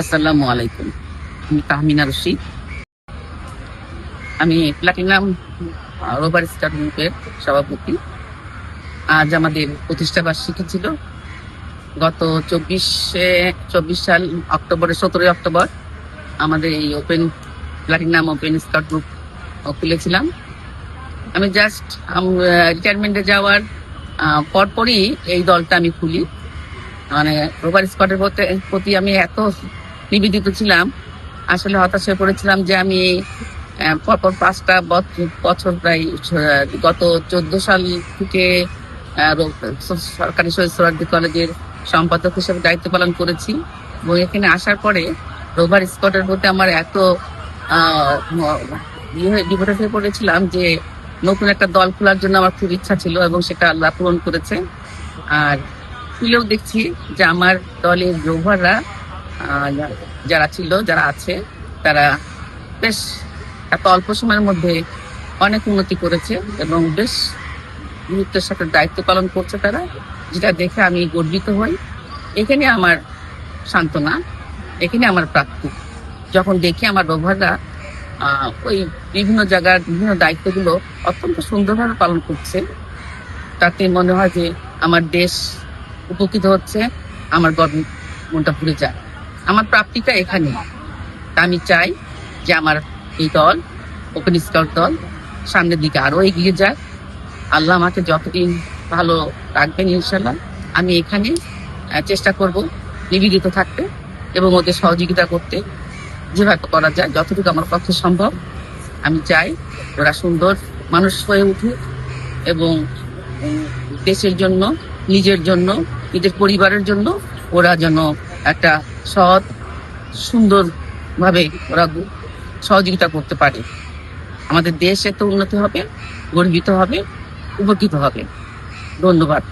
আসসালামু আলাইকুম। আমি তাহমিনা রশিদ। আমি প্লাটিনাম রোবার স্টার গ্রুপের সভাপতি। আজ আমাদের প্রতিষ্ঠা বার্ষিকী ছিল। গত চব্বিশে, চব্বিশ সাল অক্টোবরের সতেরোই অক্টোবর আমাদের এই open, platinum open scout group খুলেছিলাম। আমি জাস্ট রিটায়ারমেন্টে যাওয়ার পরপরই এই দলটা আমি খুলি। মানে রোবার স্কটের প্রতি আমি এত নিবেদিত ছিলাম। আসলে হতাশ হয়ে পড়েছিলাম যে আমি পরপর পাঁচটা বছ- বছর প্রায় গত চোদ্দ সাল থেকে সরকারি সোহরার্দি কলেজের সম্পাদক হিসেবে দায়িত্ব পালন করেছি। এবং এখানে আসার পরে রোভার স্কটের প্রতি আমার এত ডিভোটেড হয়ে পড়েছিলাম যে নতুন একটা দল খোলার জন্য আমার খুব ইচ্ছা ছিল এবং সেটা আল্লাহ পূরণ করেছে। আর খুলেও দেখছি যে আমার দলের রোভাররা যারা ছিল, যারা আছে, তারা বেশ এত অল্প সময়ের মধ্যে অনেক উন্নতি করেছে এবং বেশ গুরুত্বের সাথে দায়িত্ব পালন করছে তারা, যেটা দেখে আমি গর্বিত হই। এখানে আমার সান্ত্বনা, এখানে আমার প্রাপ্তি। যখন দেখি আমার ব্যবহাররা ওই বিভিন্ন জায়গার বিভিন্ন দায়িত্বগুলো অত্যন্ত সুন্দরভাবে পালন করছে, তাতে মনে হয় যে আমার দেশ উপকৃত হচ্ছে, আমার গর্ব মনটা ভরে যায়। আমার প্রাপ্তিটা এখানে। আমি চাই যে আমার এই দল ওপেন স্কাউট দল, সামনের দিকে আরও এগিয়ে যায় আল্লাহ আমাকে যতদিন ভালো রাখবেন ইনশাল্লাহ আমি এখানে চেষ্টা করব নিবেদিত থাকতে এবং ওদের সহযোগিতা করতে। যেভাবে করা যায়, যতটুকু আমার পক্ষে সম্ভব, আমি চাই ওরা সুন্দর মানুষ হয়ে উঠুক এবং দেশের জন্য, নিজের জন্য, নিজের পরিবারের জন্য ওরা যেন একটা সৎ, সুন্দরভাবে ওরা সহযোগিতা করতে পারে। আমাদের দেশ এত উন্নতি হবে, গর্বিত হবে, উপকৃত হবে। ধন্যবাদ।